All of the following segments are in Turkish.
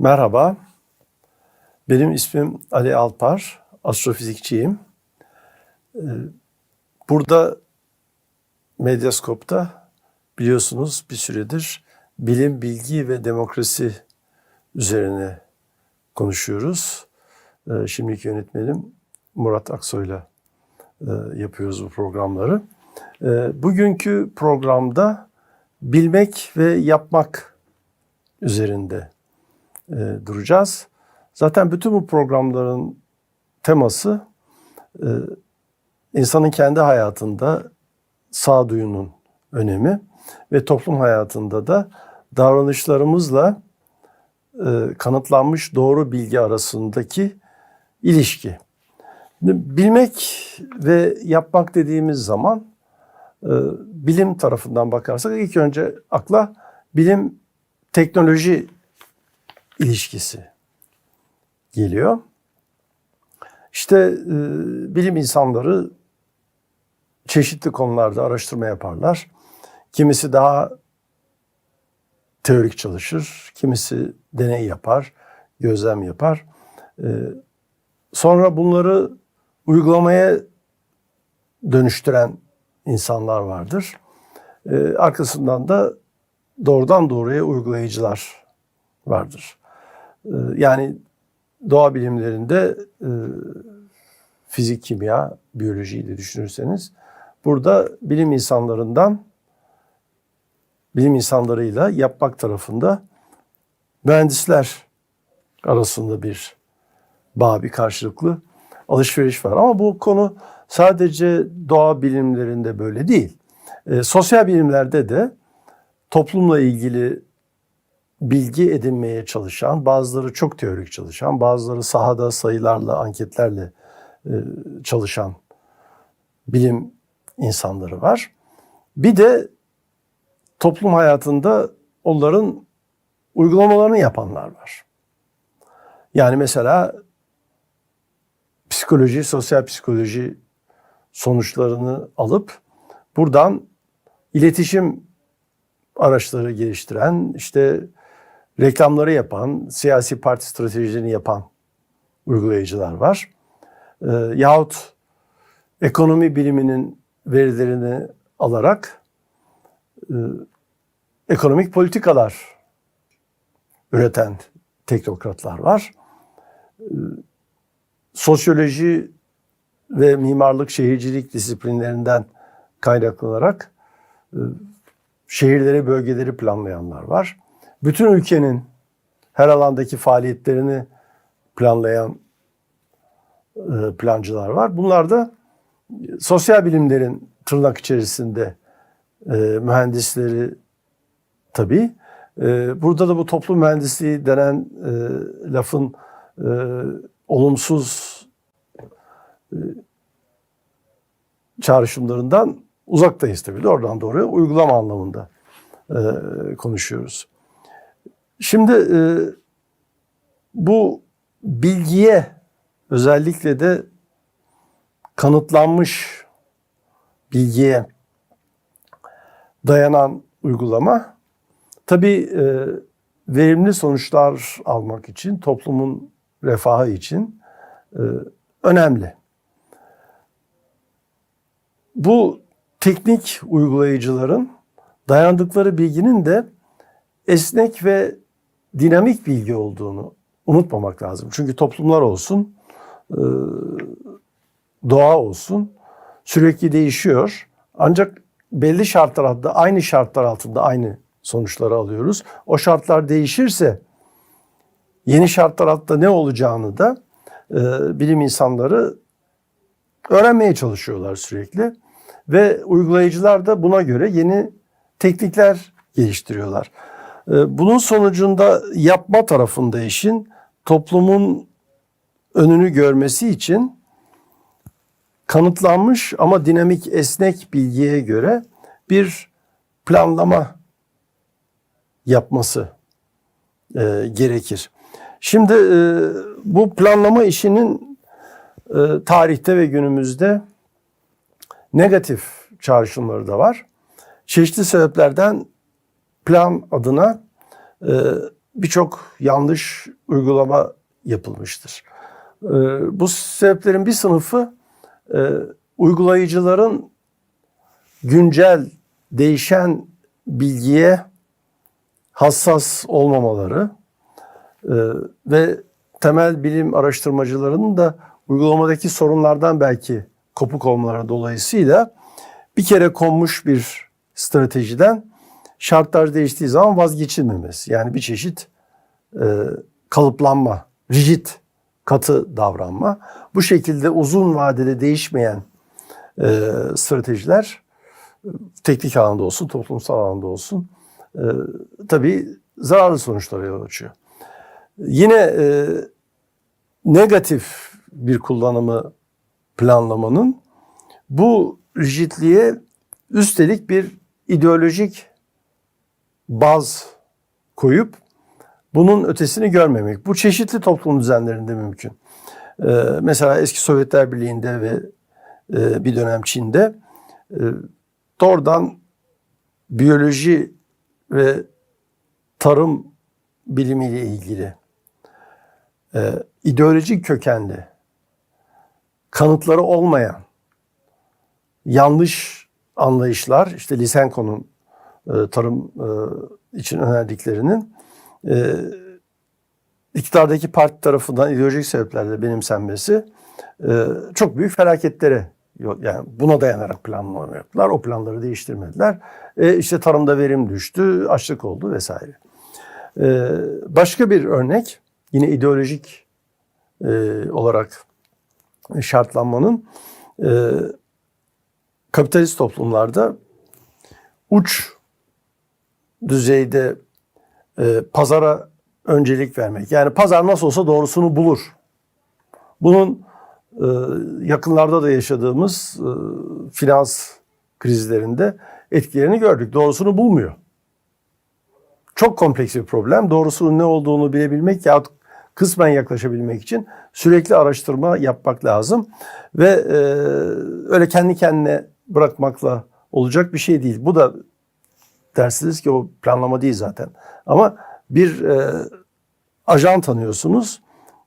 Merhaba, benim ismim Ali Alpar, astrofizikçiyim. Ee, Burada Medyaskop'ta biliyorsunuz bir süredir bilim, bilgi ve demokrasi üzerine konuşuyoruz. Ee, Şimdiki yönetmenim Murat Aksoy'la e, yapıyoruz bu programları. Ee, Bugünkü programda bilmek ve yapmak üzerinde e, duracağız. Zaten bütün bu programların teması e, insanın kendi hayatında sağduyunun önemi ve toplum hayatında da davranışlarımızla e, kanıtlanmış doğru bilgi arasındaki ilişki. Bilmek ve yapmak dediğimiz zaman e, bilim tarafından bakarsak ilk önce akla bilim teknoloji ilişkisi geliyor. İşte e, bilim insanları çeşitli konularda araştırma yaparlar. Kimisi daha teorik çalışır, kimisi deney yapar, gözlem yapar. E, sonra bunları uygulamaya dönüştüren insanlar vardır. E, arkasından da doğrudan doğruya uygulayıcılar vardır. E, yani doğa bilimlerinde e, fizik, kimya, biyolojiyi de düşünürseniz burada bilim insanlarından bilim insanlarıyla yapmak tarafında mühendisler arasında bir bağ, bir karşılıklı alışveriş var. Ama bu konu sadece doğa bilimlerinde böyle değil. E, sosyal bilimlerde de toplumla ilgili bilgi edinmeye çalışan, bazıları çok teorik çalışan, bazıları sahada sayılarla, anketlerle e, çalışan bilim insanları var. Bir de toplum hayatında onların uygulamalarını yapanlar var. Yani mesela psikoloji, sosyal psikoloji sonuçlarını alıp buradan iletişim araçları geliştiren, işte reklamları yapan, siyasi parti stratejilerini yapan uygulayıcılar var. E, yahut ekonomi biliminin verilerini alarak e, ekonomik politikalar üreten teknokratlar var. E, sosyoloji ve mimarlık, şehircilik disiplinlerinden kaynaklanarak e, şehirleri, bölgeleri planlayanlar var. Bütün ülkenin her alandaki faaliyetlerini planlayan e, plancılar var. Bunlar da sosyal bilimlerin tırnak içerisinde e, mühendisleri tabii. E, burada da bu toplum mühendisliği denen lafın olumsuz çağrışımlarından uzaktayız tabii. Oradan doğruya uygulama anlamında konuşuyoruz. Şimdi e, bu bilgiye özellikle de kanıtlanmış bilgiye dayanan uygulama tabii e, verimli sonuçlar almak için, toplumun refahı için e, önemli. Bu teknik uygulayıcıların dayandıkları bilginin de esnek ve dinamik bilgi olduğunu unutmamak lazım. Çünkü toplumlar olsun, e, doğa olsun sürekli değişiyor. Ancak belli şartlar altında, aynı şartlar altında aynı sonuçları alıyoruz. O şartlar değişirse yeni şartlar altında ne olacağını da e, bilim insanları öğrenmeye çalışıyorlar sürekli. Ve uygulayıcılar da buna göre yeni teknikler geliştiriyorlar. Ee, bunun sonucunda yapma tarafında işin toplumun önünü görmesi için kanıtlanmış ama dinamik esnek bilgiye göre bir planlama yapması e, gerekir. Şimdi e, bu planlama işinin e, tarihte ve günümüzde negatif çağrışımları da var. Çeşitli sebeplerden plan adına e, birçok yanlış uygulama yapılmıştır. Ee, bu sebeplerin bir sınıfı e, uygulayıcıların güncel, değişen bilgiye hassas olmamaları e, ve temel bilim araştırmacılarının da uygulamadaki sorunlardan belki kopuk olmaları dolayısıyla bir kere konmuş bir stratejiden şartlar değiştiği zaman vazgeçilmemesi. Yani bir çeşit e, kalıplanma, rigid, katı davranma. Bu şekilde uzun vadede değişmeyen e, stratejiler e, teknik alanda olsun, toplumsal alanda olsun e, tabii zararlı sonuçlara yol açıyor. Yine e, negatif bir kullanımı planlamanın bu rigidliğe üstelik bir ideolojik baz koyup bunun ötesini görmemek. Bu çeşitli toplum düzenlerinde mümkün. Ee, mesela eski Sovyetler Birliği'nde ve e, bir dönem Çin'de e, doğrudan biyoloji ve tarım bilimiyle ilgili e, ideolojik kökenli kanıtları olmayan yanlış anlayışlar işte Lysenko'nun e, tarım e, için önerdiklerinin e, iktidardaki parti tarafından ideolojik sebeplerle benimsenmesi e, çok büyük felaketlere yani buna dayanarak planlama yaptılar. O planları değiştirmediler. E, işte tarımda verim düştü, açlık oldu vesaire. E, başka bir örnek yine ideolojik e, olarak şartlanmanın e, kapitalist toplumlarda uç düzeyde e, pazara öncelik vermek. Yani pazar nasıl olsa doğrusunu bulur. Bunun e, yakınlarda da yaşadığımız e, finans krizlerinde etkilerini gördük. Doğrusunu bulmuyor. Çok kompleks bir problem. Doğrusunun ne olduğunu bilebilmek yahut kısmen yaklaşabilmek için sürekli araştırma yapmak lazım. Ve e, öyle kendi kendine bırakmakla olacak bir şey değil. Bu da dersiniz ki o planlama değil zaten. Ama bir e, ajan tanıyorsunuz.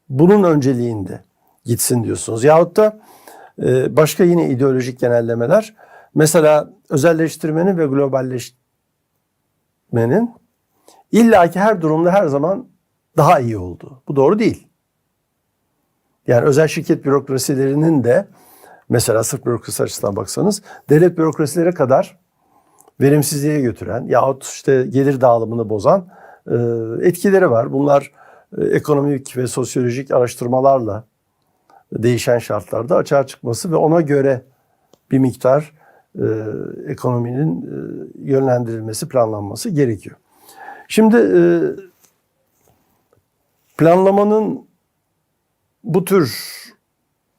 Bunun önceliğinde gitsin diyorsunuz. Yahut da e, başka yine ideolojik genellemeler. Mesela özelleştirmenin ve globalleşmenin illaki her durumda her zaman daha iyi olduğu. Bu doğru değil. Yani özel şirket bürokrasilerinin de mesela sırf bürokrasi açısından baksanız devlet bürokrasilere kadar verimsizliğe götüren yahut işte gelir dağılımını bozan e, etkileri var. Bunlar e, ekonomik ve sosyolojik araştırmalarla değişen şartlarda açığa çıkması ve ona göre bir miktar e, ekonominin e, yönlendirilmesi, planlanması gerekiyor. Şimdi e, planlamanın bu tür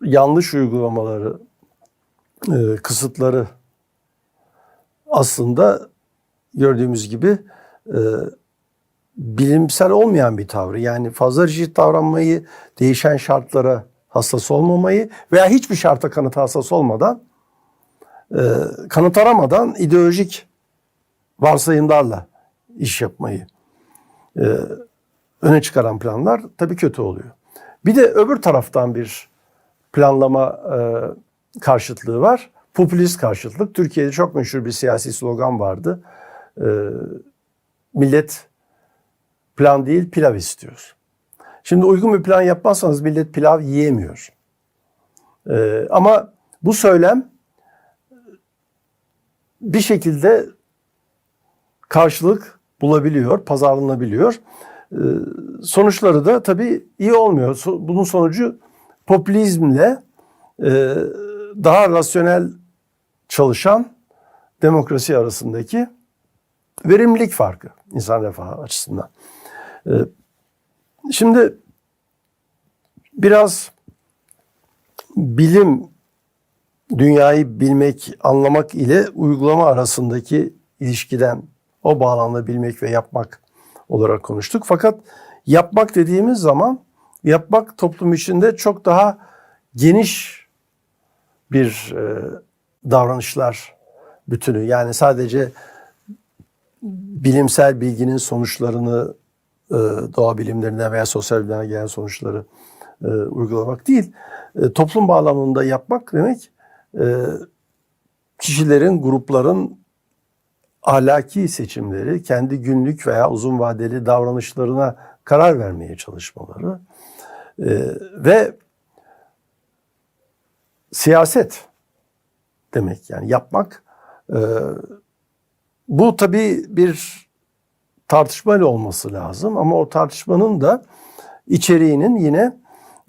yanlış uygulamaları, e, kısıtları aslında gördüğümüz gibi e, bilimsel olmayan bir tavrı. Yani fazla rigid davranmayı, değişen şartlara hassas olmamayı veya hiçbir şarta kanıt hassas olmadan, e, kanıt aramadan ideolojik varsayımlarla iş yapmayı e, öne çıkaran planlar tabii kötü oluyor. Bir de öbür taraftan bir planlama e, karşıtlığı var. Popülist karşıtlık. Türkiye'de çok meşhur bir siyasi slogan vardı. E, millet plan değil pilav istiyor. Şimdi uygun bir plan yapmazsanız millet pilav yiyemiyor. E, ama bu söylem bir şekilde karşılık bulabiliyor, pazarlanabiliyor. Ee, sonuçları da tabii iyi olmuyor. Bunun sonucu popülizmle e, daha rasyonel çalışan demokrasi arasındaki verimlilik farkı insan refahı açısından. Ee, Şimdi biraz bilim dünyayı bilmek, anlamak ile uygulama arasındaki ilişkiden o bağlamda bilmek ve yapmak olarak konuştuk. Fakat yapmak dediğimiz zaman yapmak toplum içinde çok daha geniş bir e, davranışlar bütünü. Yani sadece bilimsel bilginin sonuçlarını e, doğa bilimlerinden veya sosyal bilimlerden gelen sonuçları e, uygulamak değil. E, toplum bağlamında yapmak demek kişilerin, grupların ahlaki seçimleri, kendi günlük veya uzun vadeli davranışlarına karar vermeye çalışmaları ve siyaset demek yani yapmak. E, bu tabii bir tartışmayla olması lazım ama o tartışmanın da içeriğinin yine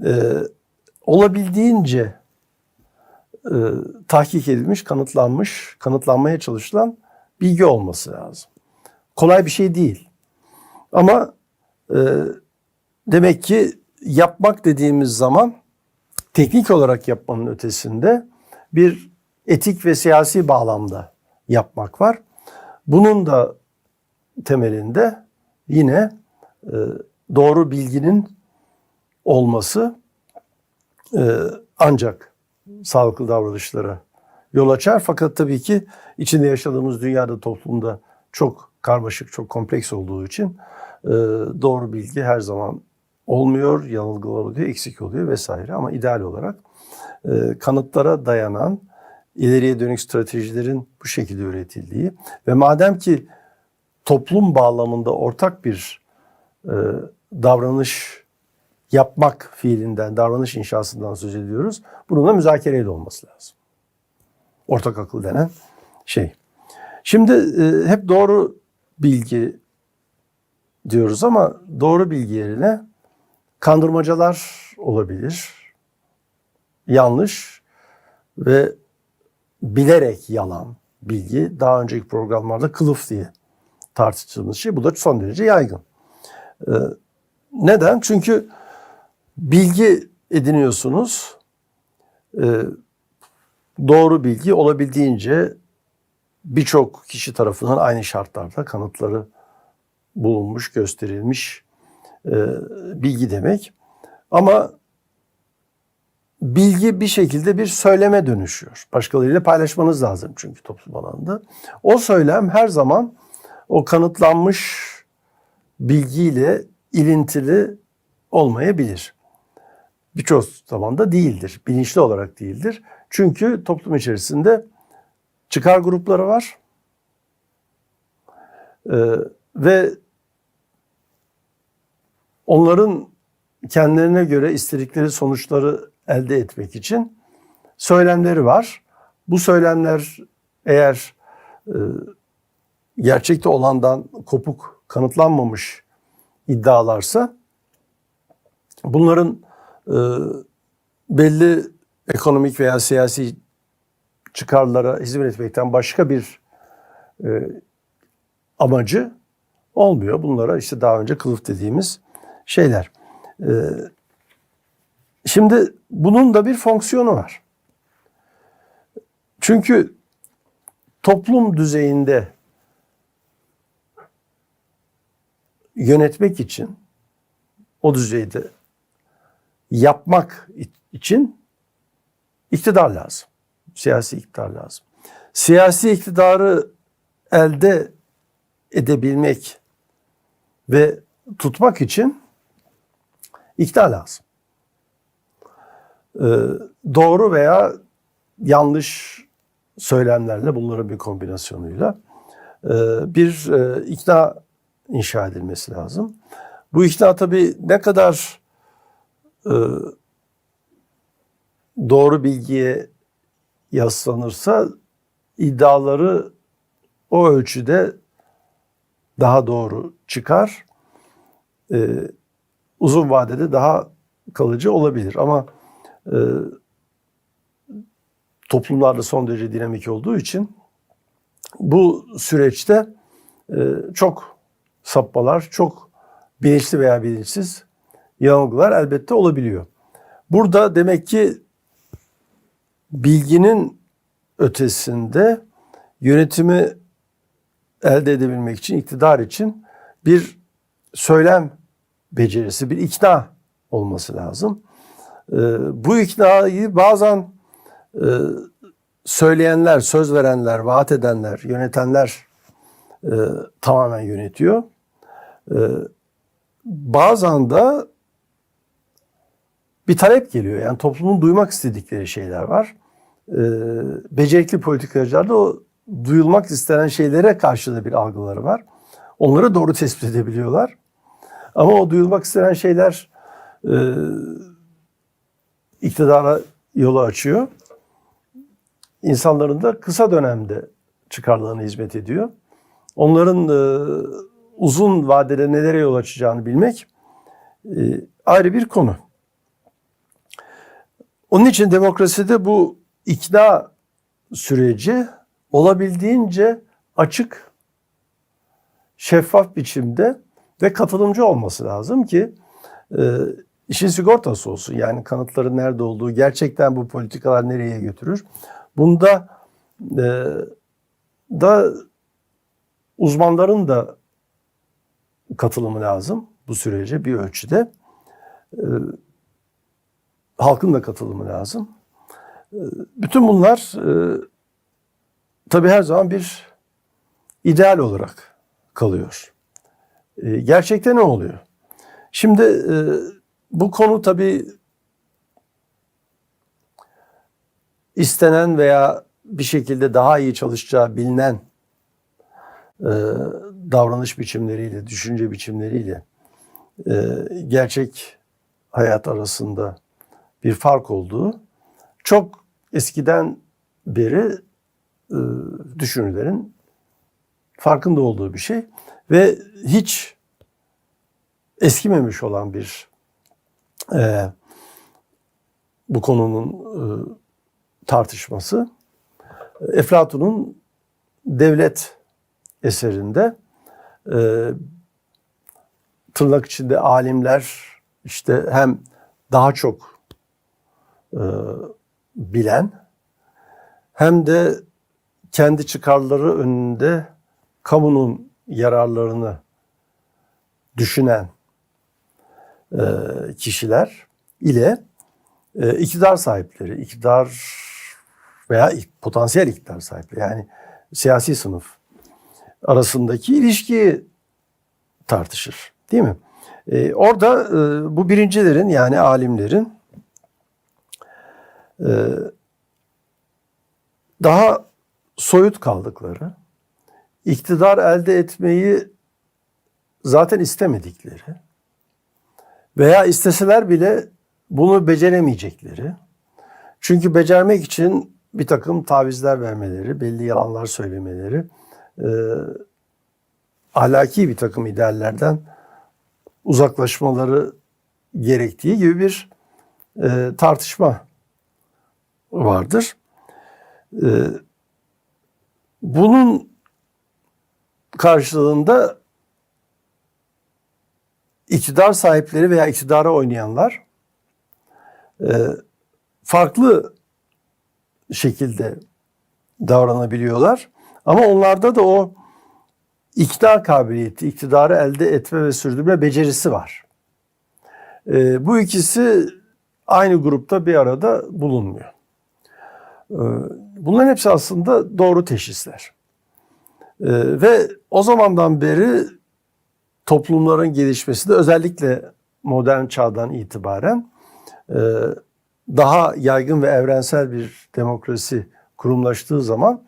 e, olabildiğince e, tahkik edilmiş, kanıtlanmış, kanıtlanmaya çalışılan bilgi olması lazım. Kolay bir şey değil. Ama e, demek ki yapmak dediğimiz zaman teknik olarak yapmanın ötesinde bir etik ve siyasi bağlamda yapmak var. Bunun da temelinde yine e, doğru bilginin olması e, ancak sağlıklı davranışlara yol açar. Fakat tabii ki içinde yaşadığımız dünyada toplumda çok karmaşık, çok kompleks olduğu için e, doğru bilgi her zaman olmuyor, yanılgılar oluyor, eksik oluyor vesaire. Ama ideal olarak kanıtlara dayanan ileriye dönük stratejilerin bu şekilde üretildiği ve madem ki toplum bağlamında ortak bir e, davranış yapmak fiilinden, davranış inşasından söz ediyoruz. Bunun da müzakereyle olması lazım. Ortak akıl denen şey. Şimdi e, hep doğru bilgi diyoruz ama doğru bilgi yerine kandırmacalar olabilir. Yanlış ve bilerek yalan bilgi daha önceki programlarda kılıf diye tartıştığımız şey. Bu da son derece yaygın. Ee, neden? Çünkü bilgi ediniyorsunuz. Ee, doğru bilgi olabildiğince birçok kişi tarafından aynı şartlarda kanıtları bulunmuş, gösterilmiş e, bilgi demek. Ama bilgi bir şekilde bir söyleme dönüşüyor. Başkalarıyla paylaşmanız lazım çünkü toplum alanında. O söylem her zaman o kanıtlanmış bilgiyle ilintili olmayabilir. Birçok zaman da değildir. Bilinçli olarak değildir. Çünkü toplum içerisinde çıkar grupları var. Ee, ve onların kendilerine göre istedikleri sonuçları elde etmek için söylemleri var. Bu söylemler eğer e, gerçekte olandan kopuk kanıtlanmamış iddialarsa bunların e, belli ekonomik veya siyasi çıkarlara hizmet etmekten başka bir e, amacı olmuyor. Bunlara işte daha önce kılıf dediğimiz şeyler. E, şimdi bunun da bir fonksiyonu var. Çünkü toplum düzeyinde yönetmek için o düzeyde yapmak için iktidar lazım. Siyasi iktidar lazım. Siyasi iktidarı elde edebilmek ve tutmak için iktidar lazım. Ee, doğru veya yanlış söylemlerle bunların bir kombinasyonuyla e, bir e, ikna inşa edilmesi lazım. Bu ikna tabii ne kadar e, doğru bilgiye yaslanırsa iddiaları o ölçüde daha doğru çıkar. Uzun vadede daha kalıcı olabilir. Ama e, toplumlarda son derece dinamik olduğu için bu süreçte e, çok sapmalar, çok bilinçli veya bilinçsiz yanılgılar elbette olabiliyor. Burada demek ki bilginin ötesinde yönetimi elde edebilmek için, iktidar için bir söylem becerisi, bir ikna olması lazım. Ee, bu iknayı bazen e, söyleyenler, söz verenler, vaat edenler, yönetenler e, tamamen yönetiyor. E, bazen de bir talep geliyor. Yani toplumun duymak istedikleri şeyler var. Ee, becerikli politikacılar da o duyulmak istenen şeylere karşı da bir algıları var. Onları doğru tespit edebiliyorlar. Ama o duyulmak istenen şeyler e, iktidara yolu açıyor. İnsanların da kısa dönemde çıkarlarına hizmet ediyor. Onların e, uzun vadede nelere yol açacağını bilmek e, ayrı bir konu. Onun için demokraside bu ikna süreci olabildiğince açık, şeffaf biçimde ve katılımcı olması lazım ki e, işin sigortası olsun. Yani kanıtların nerede olduğu, gerçekten bu politikalar nereye götürür. Bunda e, da uzmanların da katılımı lazım bu sürece bir ölçüde. E, halkın da katılımı lazım. E, bütün bunlar e, tabii her zaman bir ideal olarak kalıyor. E, gerçekte ne oluyor? Şimdi e, bu konu tabii istenen veya bir şekilde daha iyi çalışacağı bilinen e, davranış biçimleriyle, düşünce biçimleriyle e, gerçek hayat arasında bir fark olduğu çok eskiden beri e, düşünürlerin farkında olduğu bir şey ve hiç eskimemiş olan bir e, bu konunun e, tartışması Eflatun'un devlet eserinde e, tırnak içinde alimler işte hem daha çok e, bilen hem de kendi çıkarları önünde kamunun yararlarını düşünen e, kişiler ile e, iktidar sahipleri, iktidar veya potansiyel iktidar sahipleri yani siyasi sınıf arasındaki ilişkiyi tartışır. Değil mi? Ee, orada e, bu birincilerin yani alimlerin e, daha soyut kaldıkları, iktidar elde etmeyi zaten istemedikleri veya isteseler bile bunu beceremeyecekleri. Çünkü becermek için bir takım tavizler vermeleri, belli yalanlar söylemeleri, e, ahlaki bir takım ideallerden uzaklaşmaları gerektiği gibi bir e, tartışma vardır. E, bunun karşılığında iktidar sahipleri veya iktidara oynayanlar e, farklı şekilde davranabiliyorlar. Ama onlarda da o iktidar kabiliyeti, iktidarı elde etme ve sürdürme becerisi var. E, bu ikisi aynı grupta bir arada bulunmuyor. E, bunların hepsi aslında doğru teşhisler. Ve o zamandan beri toplumların gelişmesi de özellikle modern çağdan itibaren e, daha yaygın ve evrensel bir demokrasi kurumlaştığı zaman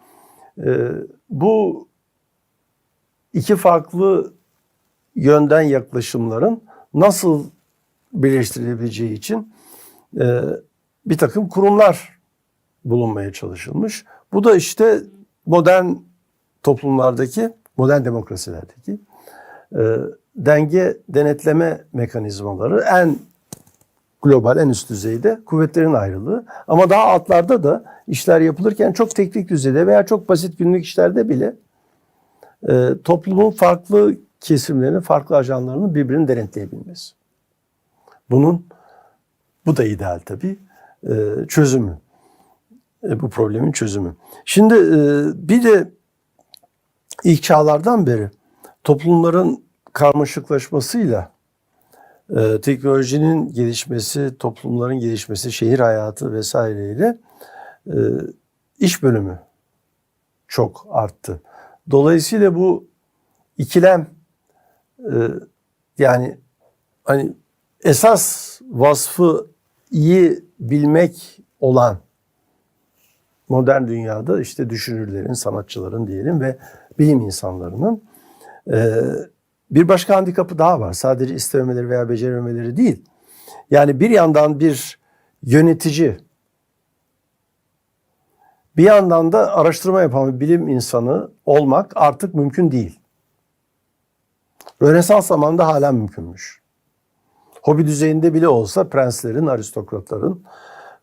e, bu iki farklı yönden yaklaşımların nasıl birleştirilebileceği için e, bir takım kurumlar bulunmaya çalışılmış. Bu da işte modern toplumlardaki, modern demokrasilerdeki denge denetleme mekanizmaları en global en üst düzeyde kuvvetlerin ayrılığı. Ama daha altlarda da işler yapılırken çok teknik düzeyde veya çok basit günlük işlerde bile e, toplumun farklı kesimlerinin, farklı ajanlarının birbirini denetleyebilmesi. Bunun, bu da ideal tabii, e, çözümü. E, bu problemin çözümü. Şimdi e, bir de ilk çağlardan beri toplumların karmaşıklaşmasıyla e, teknolojinin gelişmesi, toplumların gelişmesi, şehir hayatı vesaireyle e, iş bölümü çok arttı. Dolayısıyla bu ikilem e, yani hani esas vasfı iyi bilmek olan modern dünyada işte düşünürlerin, sanatçıların diyelim ve bilim insanlarının e, bir başka handikapı daha var. Sadece istememeleri veya becerememeleri değil. Yani bir yandan bir yönetici, bir yandan da araştırma yapan bir bilim insanı olmak artık mümkün değil. Rönesans zamanında hala mümkünmüş. Hobi düzeyinde bile olsa prenslerin, aristokratların,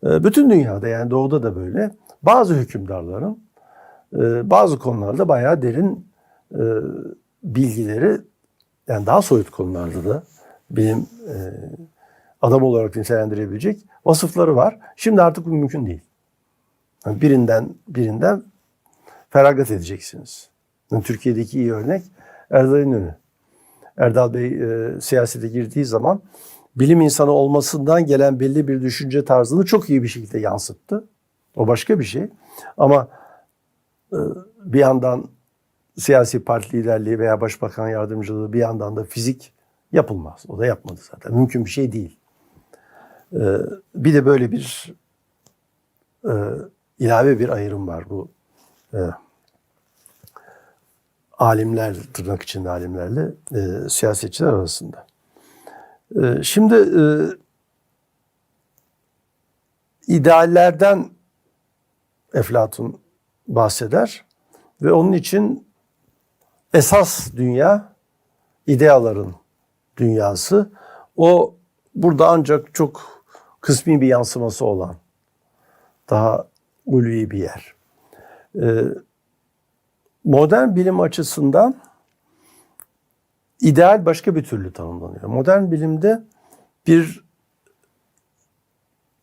e, bütün dünyada yani doğuda da böyle bazı hükümdarların e, bazı konularda bayağı derin e, bilgileri yani daha soyut konularda da bilim adam olarak nitelendirebilecek vasıfları var. Şimdi artık bu mümkün değil. Yani birinden birinden feragat edeceksiniz. Yani Türkiye'deki iyi örnek Erdal İnönü. Erdal Bey e, siyasete girdiği zaman bilim insanı olmasından gelen belli bir düşünce tarzını çok iyi bir şekilde yansıttı. O başka bir şey. Ama e, bir yandan siyasi parti liderliği veya başbakan yardımcılığı bir yandan da fizik yapılmaz. O da yapmadı zaten. Mümkün bir şey değil. E, bir de böyle bir e, ilave bir ayrım var bu e, alimler, tırnak içinde alimlerle e, siyasetçiler arasında. Şimdi ideallerden Eflatun bahseder ve onun için esas dünya ideaların dünyası. O burada ancak çok kısmi bir yansıması olan daha ulvi bir yer. Ee, modern bilim açısından ideal başka bir türlü tanımlanıyor. Modern bilimde bir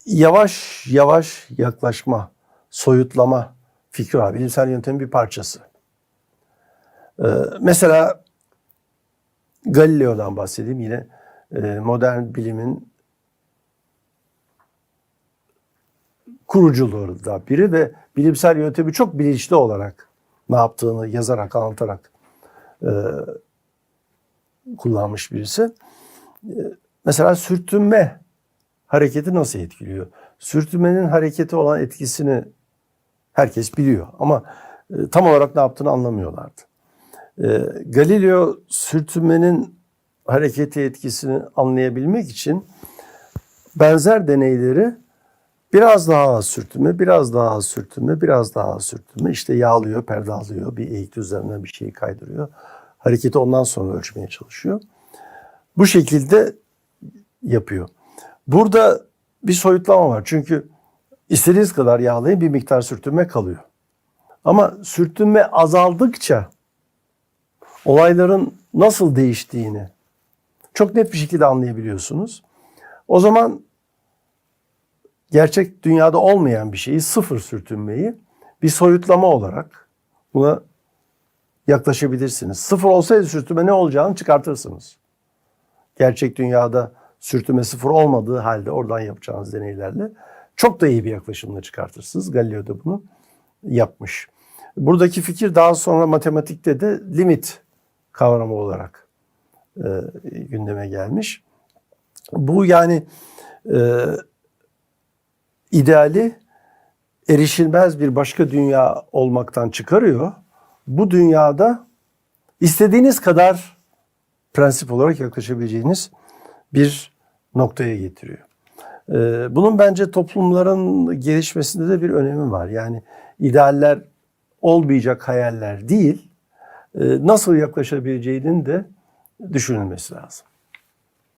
yavaş yavaş yaklaşma, soyutlama fikri var. Bilimsel yöntemin bir parçası. Ee, mesela Galileo'dan bahsedeyim. Yine e, modern bilimin kurucuları da biri ve bilimsel yöntemi çok bilinçli olarak ne yaptığını yazarak, anlatarak e, kullanmış birisi. E, mesela sürtünme hareketi nasıl etkiliyor? Sürtünmenin hareketi olan etkisini herkes biliyor ama e, tam olarak ne yaptığını anlamıyorlardı. E, Galileo sürtünmenin hareketi etkisini anlayabilmek için benzer deneyleri biraz daha az sürtünme, biraz daha az sürtünme, biraz daha az sürtünme işte yağlıyor, perdalıyor, bir eğikli üzerinden bir şeyi kaydırıyor. Hareketi ondan sonra ölçmeye çalışıyor. Bu şekilde yapıyor. Burada bir soyutlama var. Çünkü istediğiniz kadar yağlayın bir miktar sürtünme kalıyor. Ama sürtünme azaldıkça olayların nasıl değiştiğini çok net bir şekilde anlayabiliyorsunuz. O zaman gerçek dünyada olmayan bir şeyi, sıfır sürtünmeyi bir soyutlama olarak buna yaklaşabilirsiniz. Sıfır olsaydı sürtünme ne olacağını çıkartırsınız. Gerçek dünyada sürtünme sıfır olmadığı halde oradan yapacağınız deneylerle çok da iyi bir yaklaşımla çıkartırsınız. Galileo da bunu yapmış. Buradaki fikir daha sonra matematikte de limit kavramı olarak e, gündeme gelmiş. Bu yani e, ideali erişilmez bir başka dünya olmaktan çıkarıyor. Bu dünyada istediğiniz kadar prensip olarak yaklaşabileceğiniz bir noktaya getiriyor. Ee, bunun bence toplumların gelişmesinde de bir önemi var. Yani idealler olmayacak hayaller değil, e, nasıl yaklaşabileceğinin de düşünülmesi lazım.